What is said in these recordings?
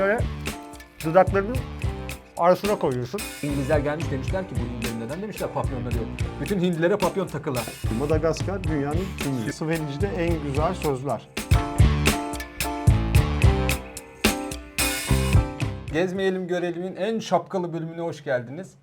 şöyle dudaklarının arasına koyuyorsun. İngilizler gelmiş demişler ki bu Hintlilerin neden demişler papyonları yok. Bütün Hindilere papyon takılar. Madagaskar dünyanın tümü. Svelici'de en güzel sözler. Gezmeyelim görelim'in en şapkalı bölümüne hoş geldiniz.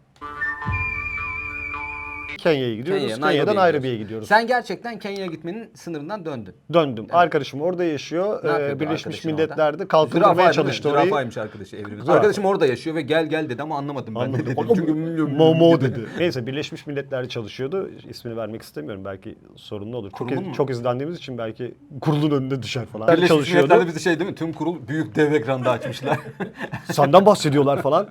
Kenya'ya gidiyoruz. Kenya, Kenya'dan Nairobi'ye Nairobi'ye gidiyoruz. Sen gerçekten Kenya'ya gitmenin sınırından döndün. Döndüm. Arkadaşım orada yaşıyor. Ne Ee, yapıyordu Birleşmiş arkadaşın Milletler'de kalkındırmaya Zürafa, değil mi? çalıştı orayı. Zürafaymış arkadaşı evri. Zürafa. Arkadaşım orada yaşıyor ve gel gel dedi ama anlamadım ben ne dedi. Oğlum, Çünkü Momo dedi. Neyse Birleşmiş Milletler'de çalışıyordu. İsmini vermek istemiyorum. Belki sorunlu olur. Çok, Kurumun iz- mu? çok izlendiğimiz için belki kurulun önünde düşer falan. Birleşmiş çalışıyordu. Milletler'de bizi şey değil mi? Tüm kurul büyük dev ekranda açmışlar. Senden bahsediyorlar falan.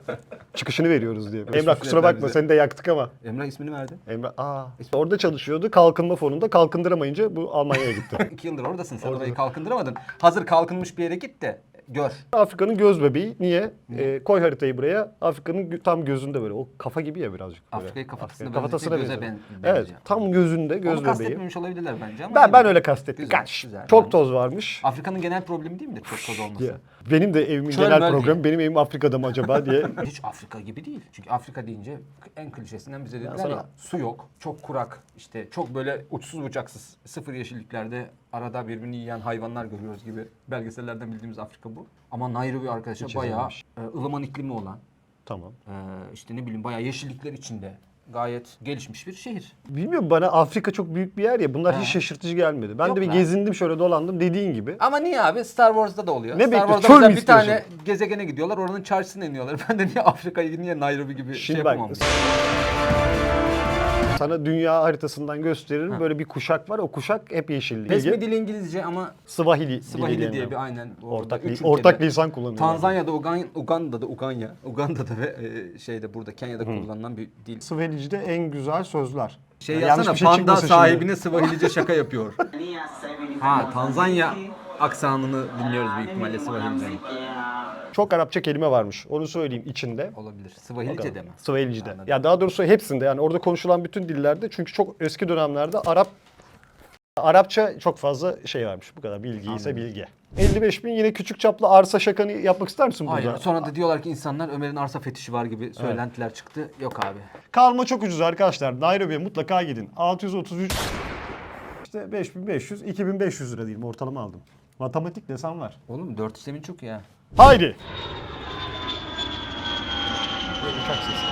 Çıkışını veriyoruz diye. Emrah kusura Milletler bakma bize- seni de yaktık ama. Emrah ismini verdi. Emrah aa. Orada çalışıyordu. Kalkınma fonunda kalkındıramayınca bu Almanya'ya gitti. İki yıldır oradasın sen orayı kalkındıramadın. Hazır kalkınmış bir yere git de gör. Afrika'nın göz bebeği. Niye? Ee, koy haritayı buraya. Afrika'nın tam gözünde böyle. O kafa gibi ya birazcık böyle. Afrika'yı kafatasına Afrika benzetti, göze benziyor. ben- Evet. benziyor. Tam gözünde göz Onu bebeği. kastetmemiş olabilirler bence ama. Ben ben öyle kastettim. Güzel, Kaç. güzel. Çok toz varmış. Afrika'nın genel problemi değil midir çok toz olması? Ya. Benim de evimin Çöl genel möl programı benim evim Afrika'da mı acaba diye. Hiç Afrika gibi değil. Çünkü Afrika deyince en klişesinden bize dediler ya, sana- su yok, çok kurak, işte çok böyle uçsuz bucaksız, sıfır yeşilliklerde arada birbirini yiyen hayvanlar görüyoruz gibi belgesellerden bildiğimiz Afrika bu. Ama Nairobi arkadaşlar Hiç bayağı izlememiş. e, ılıman iklimi olan, tamam. e, işte ne bileyim bayağı yeşillikler içinde gayet gelişmiş bir şehir. Bilmiyorum bana Afrika çok büyük bir yer ya. Bunlar hiç şaşırtıcı gelmedi. Ben Yok de bir lan. gezindim şöyle dolandım dediğin gibi. Ama niye abi? Star Wars'da da oluyor. Ne Star bekliyorsun? Wars'da Çöl mesela mü bir tane gezegene gidiyorlar, oranın çarşısına iniyorlar. Ben de niye Afrika'yı, niye Nairobi gibi Şimdi şey bak, yapamam? Sana dünya haritasından gösteririm. Böyle bir kuşak var. O kuşak hep yeşil. Resmi dili İngilizce ama Swahili, Swahili dili diye bir aynen. Ortak, li- ortak lisan kullanıyorlar. Tanzanya'da, Ugan- Uganda'da, Uganda, Uganda'da ve e, şeyde burada Kenya'da kullanılan bir dil. Swahili'de en güzel sözler. Şey Yani yazsana şey panda sahibine Swahilice şaka yapıyor. ha Tanzanya aksanını dinliyoruz büyük ihtimalle Swahilice'nin. Çok Arapça kelime varmış. Onu söyleyeyim içinde. Olabilir. Swahilice deme. Swahilice'de. Anladım. Ya daha doğrusu hepsinde yani orada konuşulan bütün dillerde çünkü çok eski dönemlerde Arap Arapça çok fazla şey varmış. Bu kadar bilgi ise bilgi. 55 bin yine küçük çaplı arsa şakanı yapmak ister misin burada? Hayır. Sonra da diyorlar ki insanlar Ömer'in arsa fetişi var gibi söylentiler çıktı. Yok abi. Kalma çok ucuz arkadaşlar. Nairobi'ye mutlaka gidin. 633 işte 5500 2500 lira diyeyim ortalama aldım. Matematik desen var. Oğlum dört işlemin çok ya. Haydi. Uçak sesi.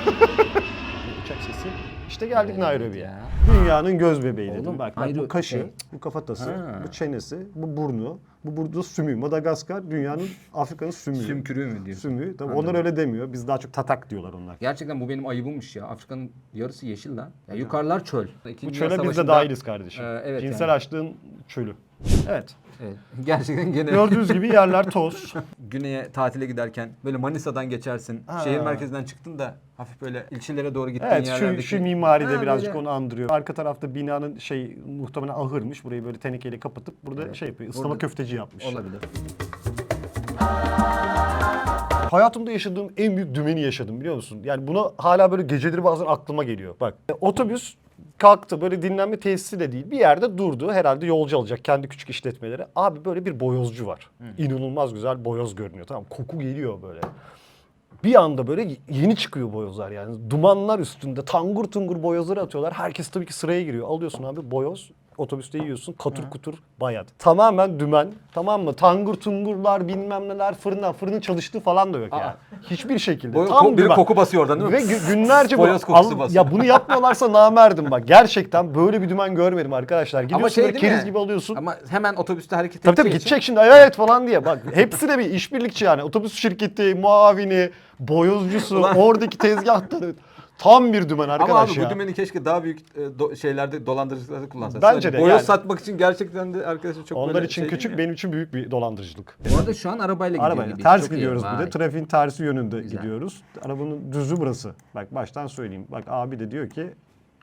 Uçak sesi. İşte geldik Nairobi'ye. ya. Dünyanın göz bebeği dedim. Oğlum, Bak, bak bu kaşı, bu kafatası, Ha. bu çenesi, bu burnu, bu burada sümüğü. Madagaskar dünyanın Afrika'nın sümüğü. Sümkürü mü diyorsun? Sümüğü. Tabii onlar öyle demiyor. Biz daha çok tatak diyorlar onlar. Gerçekten bu benim ayıbımmış ya. Afrika'nın yarısı yeşil lan. Ya yukarılar çöl. Bu İkinci çöle Dünya biz de Savaşı'nda- dahiliz kardeşim. Ee, evet Cinsel yani. açlığın çölü. Evet. Evet. Gerçekten gene Gördüğünüz gibi yerler toz. güneye tatile giderken böyle Manisa'dan geçersin. Ha. Şehir merkezinden çıktın da hafif böyle ilçelere doğru gittiğin Evet şu, yerlerdeki. şu mimari de Ha, birazcık böyle. onu andırıyor. Arka tarafta binanın şey muhtemelen ahırmış. Burayı böyle tenekeyle kapatıp burada şey yapıyor. Islama Burada- köfteci yapmış. Olabilir. Hayatımda yaşadığım en büyük dümeni yaşadım biliyor musun? Yani buna hala böyle geceleri bazen aklıma geliyor. Bak e, otobüs kalktı böyle dinlenme tesisi de değil. Bir yerde durdu herhalde yolcu alacak kendi küçük işletmeleri. Abi böyle bir boyozcu var. İnanılmaz güzel boyoz görünüyor tamam koku geliyor böyle. Bir anda böyle yeni çıkıyor boyozlar yani. Dumanlar üstünde tangur tungur boyozları atıyorlar. Herkes tabii ki sıraya giriyor. Alıyorsun abi boyoz. Otobüste yiyorsun katır kutur bayat. Tamamen dümen tamam mı? Tangur tungurlar bilmem neler fırına fırının çalıştığı falan da yok yani. Hiçbir şekilde. Boy, Tam dümen. koku basıyor oradan değil mi? Ve gü- günlerce bu, Boyoz kokusu Al- basıyor. ya bunu yapmıyorlarsa namerdim bak. Gerçekten böyle bir dümen görmedim arkadaşlar. Gidiyorsun şey böyle değil mi? keriz gibi alıyorsun. Ama hemen otobüste hareket Tabii tabii edeceği gidecek şimdi evet falan diye. Bak hepsi de bir işbirlikçi yani. Otobüs şirketi, muavini, boyozcusu, oradaki tezgahları. Tam bir dümen arkadaş Ama abi ya. bu dümeni keşke daha büyük e, do- şeylerde dolandırıcılarda kullansa. Bence Sadece de Boyoz yani. satmak için gerçekten de arkadaşlar çok Onlar böyle için şey küçük, değil mi? benim için büyük bir dolandırıcılık. Bu arada şu an arabayla gidiyor Arabayla gibi. ters Çok iyi. gidiyoruz bir Vay. de. Trafiğin tersi yönünde Güzel. gidiyoruz. Arabanın düzü burası. Bak baştan söyleyeyim. Bak abi de diyor ki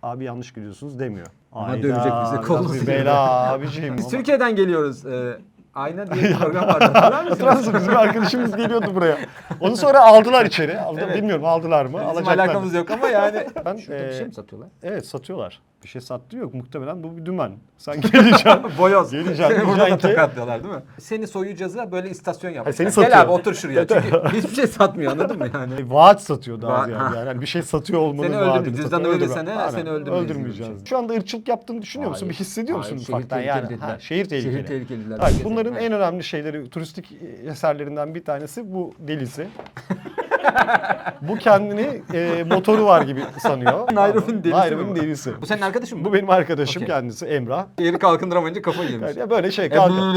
abi yanlış gidiyorsunuz demiyor. Ama dövecek bizi, biraz kolunu bir sıyıracak. Bela abiciğim. Biz Türkiye'den geliyoruz. Ee, Ayna diye bir program vardı. Hatırlar mısınız? Hatırlarsın bizim arkadaşımız geliyordu buraya. Onu sonra aldılar içeri. Aldı- Evet. Bilmiyorum aldılar mı? Bizim Alacaklar. alakamız yok ama yani. Ben, Şurada bir e, şey mi satıyorlar? Evet satıyorlar. Bir şey sattı yok. Muhtemelen bu bir dümen. Sen geleceksin. Boyoz. Geleceğim, Seni burada da diyeceksin ki- tokatlıyorlar değil mi? Seni soyacağız böyle istasyon yapmışlar. seni Gel satıyor. abi otur şuraya. Çünkü hiçbir şey satmıyor anladın mı yani? E, Vaat satıyor daha Va- ziyade. Ha. Yani. yani bir şey satıyor olmanın Seni vaadini öldürmüyor. Cüzdanı satıyor. verirsen Öldürme. de Aynen. seni öldürmeyiz gibi bir Öldürmeyeceğiz. Şu anda ırkçılık yaptığını düşünüyor musun? Hayır. Bir hissediyor musun Hayır, şehir ufaktan? Yani, tehlikelediler. ha, şehir tehlikeli. Şehir tehlikeliler. Bak, Herkes- bunların en önemli şeyleri, turistik eserlerinden bir tanesi bu delisi. Bu kendini e, motoru var gibi sanıyor. Nairobi'nin delisi Nairobi'nin mi bu? delisi. Bu senin arkadaşın mı? Bu benim arkadaşım Okey. kendisi Emrah. Yeri kalkındıramayınca kafayı yemiş. Yani böyle şey kalkın.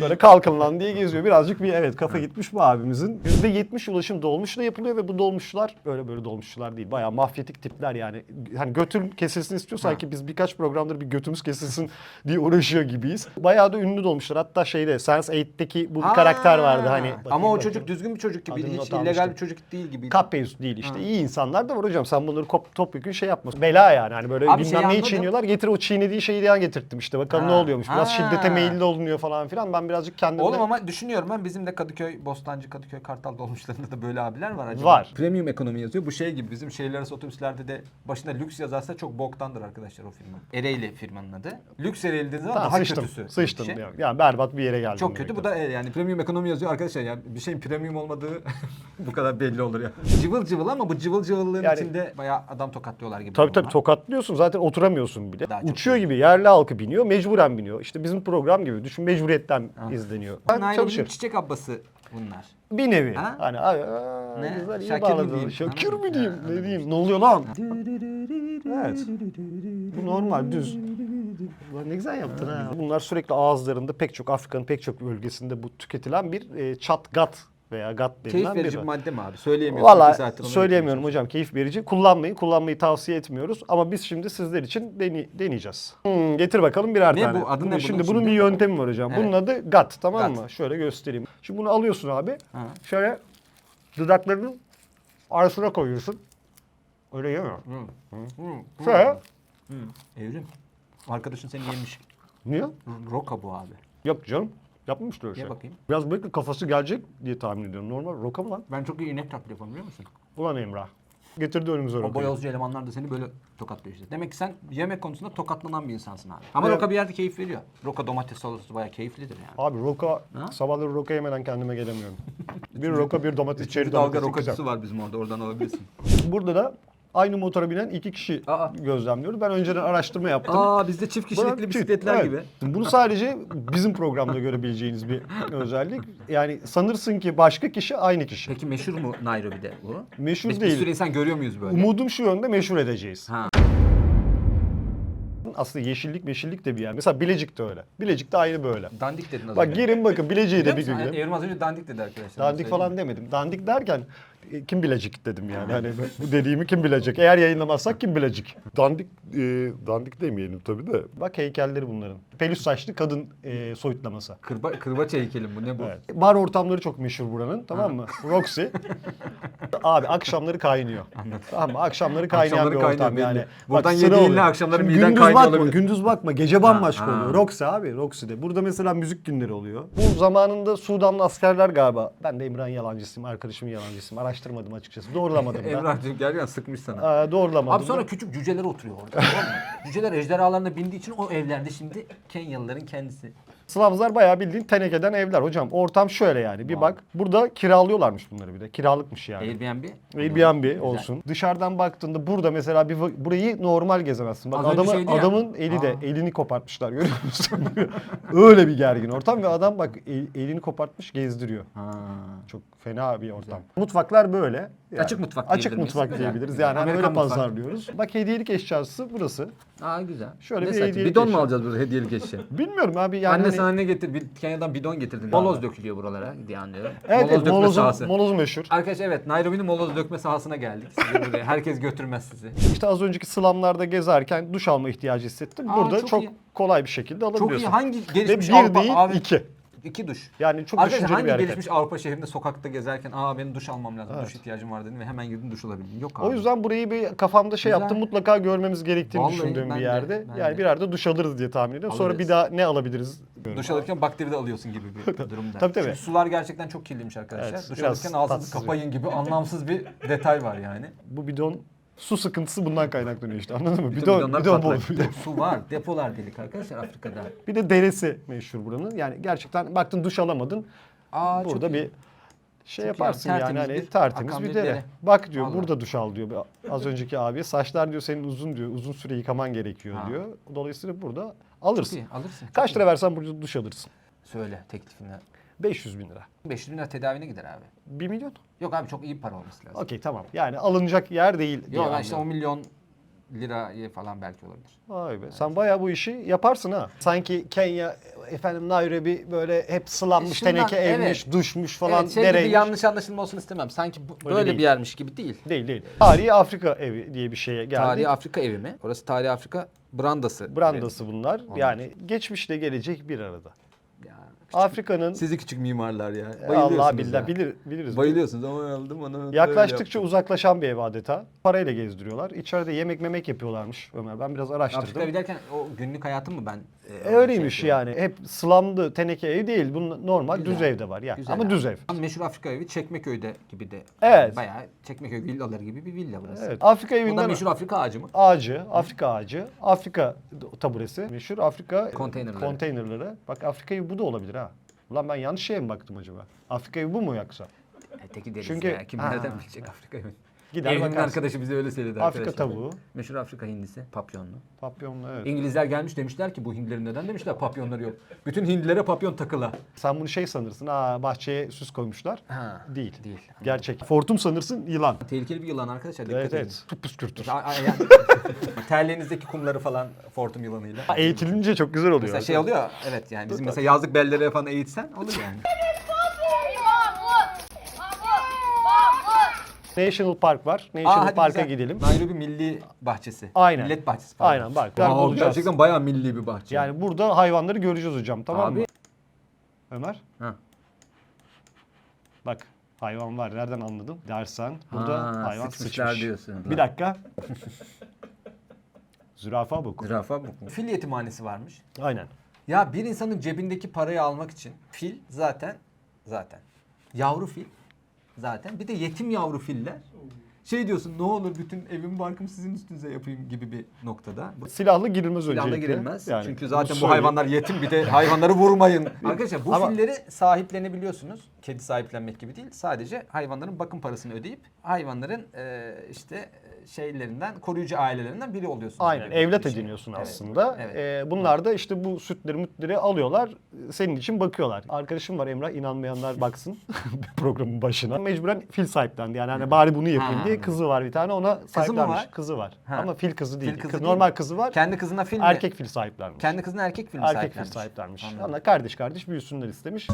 Böyle kalkın lan diye geziyor. Birazcık bir evet kafa gitmiş bu abimizin. %70 ulaşım dolmuşla yapılıyor ve bu dolmuşlar öyle böyle dolmuşçular değil. Bayağı mafyatik tipler yani. Hani götüm kesilsin istiyor sanki biz birkaç programdır bir götümüz kesilsin diye uğraşıyor gibiyiz. Bayağı da ünlü dolmuşlar. Hatta şeyde Sense8'teki bu bir karakter vardı hani. Ama o çocuk düzgün bir çocuk gibiydi. Adını Hiç not illegal almıştım. bir çocuk değil gibiydi. Kappeus değil işte. İyi insanlar da var hocam. Sen bunları kop, topyekun şey yapma. Bela yani. Hani böyle Abi bilmem şeyi neyi çiğniyorlar. Getir o çiğnediği şeyi yan getirttim işte. Bakalım Ha. ne oluyormuş. Biraz Ha. şiddete meyilli olunuyor falan filan. Ben birazcık kendimde... Oğlum ama düşünüyorum ben bizim de Kadıköy, Bostancı, Kadıköy, Kartal dolmuşlarında da böyle abiler var acaba. Var. Premium ekonomi yazıyor. Bu şey gibi bizim şehirler arası otobüslerde de başında lüks yazarsa çok boktandır arkadaşlar o firma. Ereğli firmanın adı. Lüks Ereğli dediği zaman Tamam, daha sıçtım. kötüsü. gibi Sıçtım. şey. Yani, yani berbat bir yere geldim. Çok kötü. Bu da e, yani premium ekonomi yazıyor arkadaşlar. Yani bir şeyin premium olmadığı bu kadar belli olur ya. Cıvıl cıvıl ama bu cıvıl cıvıllığın Yani- içinde bayağı adam tokatlıyorlar gibi. Tabii tabii tokatlıyorsun zaten oturamıyorsun bile. Daha çok Uçuyor gibi yerli halkı biniyor mecburen biniyor. İşte bizim program gibi düşün mecburiyetten Ha. izleniyor. Ben çalışır. çiçek abbası bunlar. Bir nevi. Ha? Hani ay, aa, Ne? güzel iyi Şakir mi bağladın. diyeyim? Şakir mi diyeyim? Ha, Ne anladım. diyeyim? Ne oluyor lan? Evet. Bu normal düz. Ulan ne güzel yaptın ha. Bunlar sürekli ağızlarında pek çok Afrika'nın pek çok bölgesinde bu tüketilen bir e, çat gat veya gat denilen Keyif verici bir madde mi abi? Söyleyemiyorsun. iki Valla söyleyemiyorum hocam keyif verici. Kullanmayın. Kullanmayı tavsiye etmiyoruz. Ama biz şimdi sizler için dene- deneyeceğiz. Hmm, getir bakalım birer Ne tane. bu? Adı ne bunun Şimdi bunun şimdi? bir yöntemi var hocam. Evet. Bunun adı GAT tamam Gut. mı? Şöyle göstereyim. Şimdi bunu alıyorsun abi. Ha. Şöyle dudaklarının arasına koyuyorsun. Öyle yeme. Hı. Hı. Şöyle. Hı. Evrim. Arkadaşın seni yemiş. Niye? Roka bu abi. Yok canım. Yapmamıştır öyle Ye şey. bakayım. Biraz belki kafası gelecek diye tahmin ediyorum. Normal roka mı lan? Ben çok iyi inek taklidi yapıyorum biliyor musun? Ulan Emrah. Getirdi önümüze O rokayı. boyozcu elemanlar da seni böyle tokatlıyor işte. Demek ki sen yemek konusunda tokatlanan bir insansın abi. Ama Evet. roka bir yerde keyif veriyor. Roka domates salatası bayağı keyiflidir yani. Abi roka, Ha? sabahları roka yemeden kendime gelemiyorum. bir roka, bir domates, çeri Bir dalga domates. rokacısı var bizim orada oradan alabilirsin. Burada da aynı motora binen iki kişi Aa. gözlemliyoruz. Ben önceden araştırma yaptım. Aa bizde çift Buna kişilikli çift- bisikletler evet. gibi. Bunu sadece bizim programda görebileceğiniz bir özellik. Yani sanırsın ki başka kişi aynı kişi. Peki meşhur mu Nairobi'de bu? Meşhur Biz değil. Bir sürü insan görüyor muyuz böyle? Umudum şu yönde meşhur edeceğiz. Ha. Aslında yeşillik meşillik de bir yer. Mesela Bilecik de öyle. Bilecik de aynı böyle. Dandik dedin az Bak önce. girin bakın Bilecik'e de Biliyor bir musun? gün gidin. Evrim az önce dandik dedi arkadaşlar. Dandik Söyleyeyim falan demedim. Dandik derken kim bilecek dedim yani. Hani bu dediğimi kim bilecek? Eğer yayınlamazsak kim bilecek? Dandik e, dandik demeyelim tabii de. Bak heykelleri bunların. Pelüs saçlı kadın e, soyutlaması. Kırba, kırbaç heykeli bu ne bu? Evet. Bar ortamları çok meşhur buranın tamam mı? Roxy. Abi akşamları kaynıyor. Tamam mı? Akşamları kaynayan Akşamları bir kaynıyor ortam belli. yani. Buradan sıra yediğinle oluyor. akşamları Şimdi miden gündüz kaynıyor bakma, olabilir. Gündüz bakma, gece bambaşka ha. oluyor. Roxy abi, Roxy'de. Burada mesela müzik günleri oluyor. Bu zamanında Sudanlı askerler galiba. Ben de İmran yalancısıyım, arkadaşımın yalancısıyım. Araştırmadım açıkçası. Doğrulamadım da. Emrah'cığım gerçekten sıkmış sana. Ee, doğrulamadım Abi sonra da. küçük cüceler oturuyor orada. tamam mı? Cüceler ejderhalarına bindiği için o evlerde şimdi Kenyalıların kendisi. Slavlar bayağı bildiğin tenekeden evler. Hocam ortam şöyle yani. Bir Wow. bak. Burada kiralıyorlarmış bunları bir de. Kiralıkmış yani. Airbnb. Airbnb Güzel. olsun. Dışarıdan baktığında burada mesela bir burayı normal gezemezsin. Bak Az önce adamı, şeydi ya. adamın eli de Aa. elini kopartmışlar görüyor musun? Öyle bir gergin ortam ve adam bak el- elini kopartmış gezdiriyor. Ha. Çok fena bir ortam. Mutfaklar böyle. Yani Açık mutfak Açık diyebilir mutfak diyebiliriz. Yani Amerikan öyle pazarlıyoruz. Bak hediyelik eşyası burası. Aa güzel. Şöyle ne bir hediyelik Bidon mu eşya. alacağız burada hediyelik eşya? Bilmiyorum abi yani Anne hani- sana ne getir? Bir Kenya'dan bidon getirdin. Moloz dökülüyor buralara diye anlıyorum. Evet, moloz evet dökme sahası. moloz meşhur. Arkadaş evet Nairobi'nin moloz dökme sahasına geldik. Sizi. Herkes götürmez sizi. İşte az önceki slumlarda gezerken duş alma ihtiyacı hissettim. Aa, Burada çok çok, kolay bir şekilde Çok alabiliyorsun. iyi. Hangi Ve gelişmiş bir Avrupa değil abi? iki. İki duş. Yani çok Arkadaşlar düşünceli hangi bir hareket. gelişmiş Avrupa şehrinde sokakta gezerken aa benim duş almam lazım, Evet. duş ihtiyacım var dedim ve hemen girdim duş alabildim. Yok abi. O yüzden burayı bir kafamda şey Güzel. yaptım mutlaka görmemiz gerektiğini Vallahi düşündüğüm ben bir de, yerde. ben yani de. bir yerde duş alırız diye tahmin ediyorum. Sonra Alırız. bir daha ne alabiliriz? Duş alırken bakteri de alıyorsun gibi bir durumda. Tabii, tabii. Çünkü sular gerçekten çok kirliymiş arkadaşlar. Evet, duş biraz alırken ağzınızı tatsız kapayın gibi anlamsız bir detay var yani. Bu bidon Su sıkıntısı bundan kaynaklanıyor işte anladın mı? Bidon, bidonlar bidon bol. patlak. Su var. Depolar delik arkadaşlar Afrika'da. Bir de deresi meşhur buranın. Yani gerçekten baktın duş alamadın. Aa, çok burada bir şey Çok yaparsın yani tertemiz hani bir tertemiz bir bir dere. dere. Bak diyor Vallahi. burada duş al diyor az önceki abi. Saçlar diyor senin uzun diyor. Uzun süre yıkaman gerekiyor Ha. diyor. Dolayısıyla burada Çok alırsın. iyi, alırsın. Çok Kaç lira versen burada duş alırsın. Söyle teklifini. 500 bin lira. 500 bin lira tedavine gider abi. 1 milyon. Yok abi çok iyi bir para olması lazım. Okey tamam. Yani alınacak yer değil diye Yok ben işte 10 anlıyorum. milyon liraya falan belki olabilir. Vay be. Sen bayağı bu işi yaparsın ha. Sanki Kenya, efendim Nairobi böyle hep sılanmış, Şundan- teneke evmiş, evet. duşmuş falan, evet, şey gibi dereymiş. yanlış anlaşılma olsun istemem. Sanki bu, Böyle böyle, değil. bir yermiş gibi değil. Değil değil. Tarihi Afrika evi diye bir şeye geldik. Tarihi Afrika evi mi? Orası Tarihi Afrika brandası. Brandası bunlar. Yani geçmişle gelecek bir arada. Afrika'nın Sizi küçük mimarlar ya. Allah Bayılıyorsunuz billah ya. bilir, biliriz. Bayılıyorsunuz ama aldım onu. Yaklaştıkça uzaklaşan bir ev adeta. Parayla gezdiriyorlar. İçeride yemek memek yapıyorlarmış Ömer. Ben biraz araştırdım. Afrika evi derken o günlük hayatım mı ben? E, öyleymiş yani. Hep slamdı teneke ev değil. Bu normal Güzel. düz evde var ya. Güzel Ama abi. düz ev. Meşhur Afrika evi Çekmeköy'de gibi de. Evet. Bayağı Çekmeköy villaları gibi bir villa burası. Evet. Afrika Bu da evinden meşhur Afrika ağacı mı? ağacı, Afrika ağacı, Afrika taburesi, meşhur Afrika Konteynerleri. konteynerları. Bak Afrika evi bu da olabilir ha. Ulan ben yanlış şeye mi baktım acaba? Afrika evi bu mu yoksa? Öteki deriz Çünkü- ya. Kim nereden bilecek Afrika evi? Gider Evimin bakarsın. arkadaşı bize öyle söyledi Afrika arkadaşlar. tavuğu. Meşhur Afrika hindisi. Papyonlu. Papyonlu evet. İngilizler gelmiş demişler ki bu hindilerin neden demişler papyonları yok. Bütün hindilere papyon takıla. Sen bunu şey sanırsın. Aa bahçeye süs koymuşlar. Ha, Değil. değil. Gerçek. Fortum sanırsın yılan. Tehlikeli bir yılan arkadaşlar dikkat Evet edin. evet. Tut püskürtür. Mesela, a- a- yani- terliğinizdeki kumları falan fortum yılanıyla. Eğitilince çok güzel oluyor. Mesela şey oluyor evet yani bizim mesela yazlık bellere falan eğitsen olur yani. National Park var. Aa, National hadi Park'a güzel. gidelim. Nairobi Milli Bahçesi. Aynen. Millet Bahçesi falan. Aynen bak. Wow, bulacağız. gerçekten bayağı milli bir bahçe. Yani burada hayvanları göreceğiz hocam tamam Abi- mı? Ömer Ha. bak hayvan var nereden anladın dersen burada Ha, hayvan sıçmışlar sıçmış. diyorsun. Bir dakika. Zürafa bu. Zürafa bu. Fil yetimhanesi varmış. Aynen. Ya bir insanın cebindeki parayı almak için fil zaten zaten yavru fil zaten bir de yetim yavru filler. Şey diyorsun ne olur bütün evim barkım sizin üstünüze yapayım gibi bir noktada. Silahlı girilmez silahla öncelikle. girilmez. Yani Çünkü bunu zaten bu söyleyeyim. hayvanlar yetim bir de hayvanları vurmayın. Arkadaşlar bu Ama- filleri sahiplenebiliyorsunuz. Kedi sahiplenmek gibi değil. Sadece hayvanların bakım parasını ödeyip hayvanların e, işte şeylerinden koruyucu ailelerinden biri oluyorsunuz. Aynen evlat şey. ediniyorsun Evet, aslında. Evet. Ee, bunlar da işte bu sütleri mütleri alıyorlar. Senin için bakıyorlar. Arkadaşım var Emrah inanmayanlar baksın programın başına. Mecburen fil sahiplendi. Yani hani bari bunu yapayım Ha. diye kızı var bir tane ona sahiplenmiş. var? Kızı var. Ha. Ama fil kızı değil. Fil kızı Kız- değil normal kızı var. Kendi kızına fil mi? erkek fil sahiplenmiş. Kendi kızına erkek fil mi erkek fil sahiplenmiş? sahiplenmiş. Anladım. Onlar kardeş kardeş büyüsünler istemiş.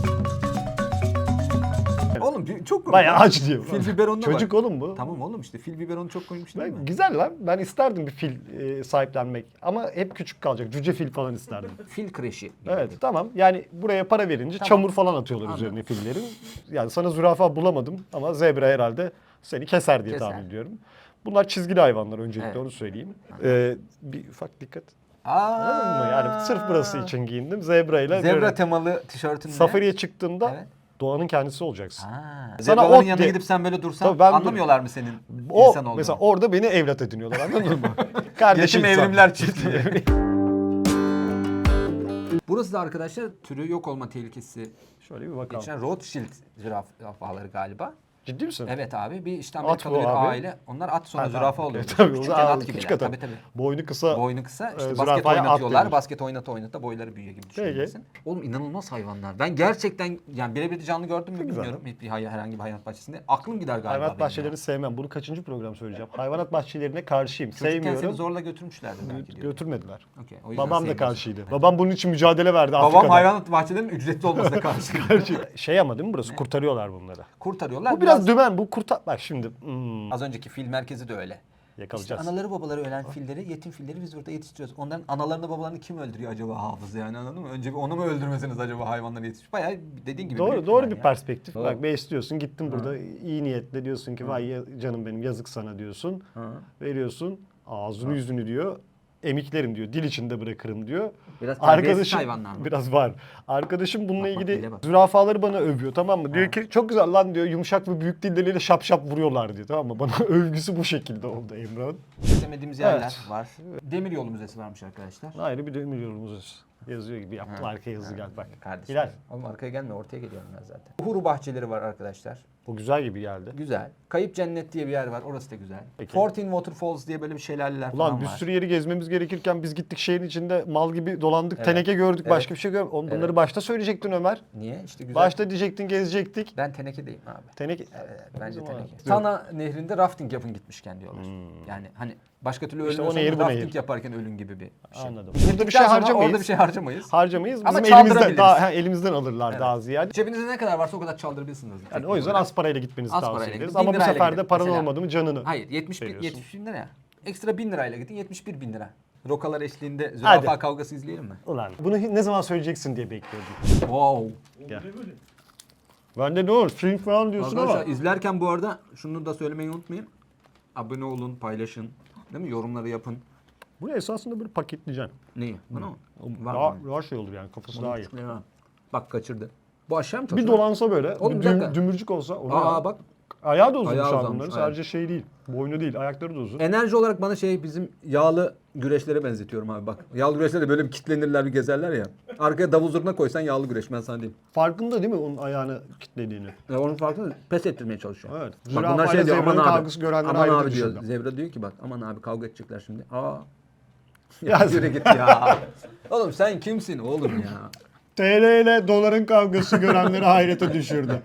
Oğlum bir- çok komik. Bayağı aç diyor. Fil biberonuna Çocuk bak. oğlum bu. Tamam oğlum işte fil biberonu çok koymuş değil Ben- mi? güzel lan. Ben isterdim bir fil e, sahiplenmek. Ama hep küçük kalacak. Cüce fil falan isterdim. Fil kreşi. Evet tamam yani buraya para verince çamur falan atıyorlar üzerine fillerin. Yani sana zürafa bulamadım ama zebra herhalde seni keser diye Keser. tahmin ediyorum. Bunlar çizgili hayvanlar öncelikle Evet. onu söyleyeyim. Ee, bir ufak dikkat. Aa, Anladın mı? Yani sırf burası için giyindim. Zebra ile Zebra böyle temalı tişörtünle. safariye çıktığında Evet. Doğanın kendisi olacaksın. Ha. Sana ot yanına de- gidip sen böyle dursan Tabii ben dur- anlamıyorlar mı senin O insan olduğunu? mesela orada beni evlat ediniyorlar anladın mı? Kardeşim Yetim insan. evrimler çiftliği. Burası da arkadaşlar türü yok olma tehlikesi Şöyle bir bakalım. geçen Rothschild zürafaları galiba. Ciddi misin? Evet abi bir işte Amerikalı bir abi. aile. Onlar at sonra Ha, zürafa tamam, oluyor. Tabii, Küçükken at küçük gibiler. adam. Tabii tabii. Boynu kısa. Boynu kısa işte e, basket oynatıyorlar. Basket oynata oynata boyları büyüyor gibi düşünebilirsin. Oğlum inanılmaz hayvanlar. Ben gerçekten yani birebir canlı gördüm mü bilmiyorum. Bir hay- herhangi bir hayvanat bahçesinde. Aklım gider galiba. Hayvanat bahçelerini ya. sevmem. Bunu kaçıncı program söyleyeceğim. Hayvanat bahçelerine karşıyım. Çocukken seni Sevmiyorum. zorla götürmüşlerdi belki diyor. Götürmediler. Okey, o yüzden Babam da karşıydı. Babam bunun için mücadele verdi Babam Afrika'da. hayvanat bahçelerinin ücretli olmasına karşı. Şey ama değil mi burası? Kurtarıyorlar bunları. Kurtarıyorlar. Bu biraz dümen. Bu kurtar... Bak şimdi. Hmm, Az önceki fil merkezi de öyle. İşte yakalayacağız. anaları babaları ölen filleri, yetim filleri biz burada yetiştiriyoruz. Onların analarını babalarını kim öldürüyor acaba hafız yani anladın mı? Önce bir onu mu öldürmeseniz acaba hayvanları yetiştiriyor. Bayağı dediğin gibi. Doğru doğru bir ya. perspektif. Doğru. Bak besliyorsun gittin burada iyi niyetle diyorsun ki vay canım benim yazık sana diyorsun. Hı. Veriyorsun ağzını yüzünü diyor emiklerim diyor. Dil içinde bırakırım diyor. Biraz terbiyesiz Arkadaşım hayvanlar mı? biraz var. Arkadaşım bununla Bak, bak, ilgili dile bak. zürafaları bana övüyor tamam mı? Diyor ki çok güzel lan diyor yumuşak ve büyük dilleriyle şap şap vuruyorlar diyor tamam mı? Bana övgüsü bu şekilde oldu Emrah'ın. Gezemediğimiz yerler Evet. var. Demir yolu müzesi varmış arkadaşlar. Ayrı bir demir yolumuz yazıyor gibi yaptım Ha. arkaya yazı gel bak. Kardeşim. Hilal. Oğlum arkaya gelme ortaya geliyorum ben zaten. Huru bahçeleri var arkadaşlar. Bu güzel gibi geldi. Güzel. Kayıp Cennet diye bir yer var. Orası da güzel. Peki. Fourteen Waterfalls diye böyle bir şelaleler Ulan falan bir var. sürü yeri gezmemiz gerekirken biz gittik şehrin içinde mal gibi dolandık. Evet. Teneke gördük Evet. başka bir şey görmedik. Oğlum bunları Evet. başta söyleyecektin Ömer. Niye? İşte güzel. Başta diyecektin gezecektik. Ben tenekedeyim abi. Teneke... Evet, bence teneke. Tana nehrinde rafting yapın gitmişken diyorlar. Yani hani başka türlü Hmm. İşte o ölmüyorsanız nehir, rafting nehir. yaparken ölün gibi bir şey. Anladım. Burada bir şey harcamayız. Orada bir şey harcamayız. Harcamayız. Ama Bizim elimizden, çaldırabiliriz. daha, ha, elimizden alırlar Evet. daha ziyade. Cebinizde ne kadar varsa o kadar çaldırabilirsiniz. Yani o yüzden az parayla gitmenizi Az tavsiye parayla ederiz. gidin, Ama bin bu lirayla sefer de gidin. paran Mesela- olmadı mı canını. Hayır 70 bin, veriyorsun. 70 bin lira ya. Ekstra 1000 lirayla gidin 71 bin lira. Rokalar eşliğinde zürafa Hadi. kavgası izleyelim mi? Ulan bunu ne zaman söyleyeceksin diye bekliyordum. Wow. Ben de ne olur swing falan diyorsun Arkadaşlar ama. izlerken bu arada şunu da söylemeyi unutmayın. Abone olun, paylaşın. Değil mi? Yorumları yapın. Bu esasında böyle paketleyeceksin. Neyi? Bunu mu? Var Daha, mı? daha şey olur yani kafası Bunu daha iyi. Bak kaçırdı. Bu aşağı mı Bir dolansa böyle, Oğlum bir düm- dakika. dümürcük olsa. Ona Aa bak Ayağı da uzun Ayağı şu an uzanmış, bunların. Sadece şey değil. Boynu değil, ayakları da uzun. enerji olarak bana şey bizim yağlı güreşlere benzetiyorum abi bak. Yağlı güreşlerde böyle bir kitlenirler bir gezerler ya. Arkaya davul zurna koysan yağlı güreş ben sana diyeyim. Farkında değil mi onun ayağını kitlediğini? Ya onun farkında pes ettirmeye çalışıyor. Evet. Bak Zürafa bunlar ile şey diyor zebranın aman abi. kavgası görenleri Aman ayrıca abi diyor. düşündüm. Zebra diyor ki bak aman abi kavga edecekler şimdi. Aa. Ya Ya yürü git ya. oğlum sen kimsin oğlum ya? TL ile doların kavgası görenleri hayrete düşürdü.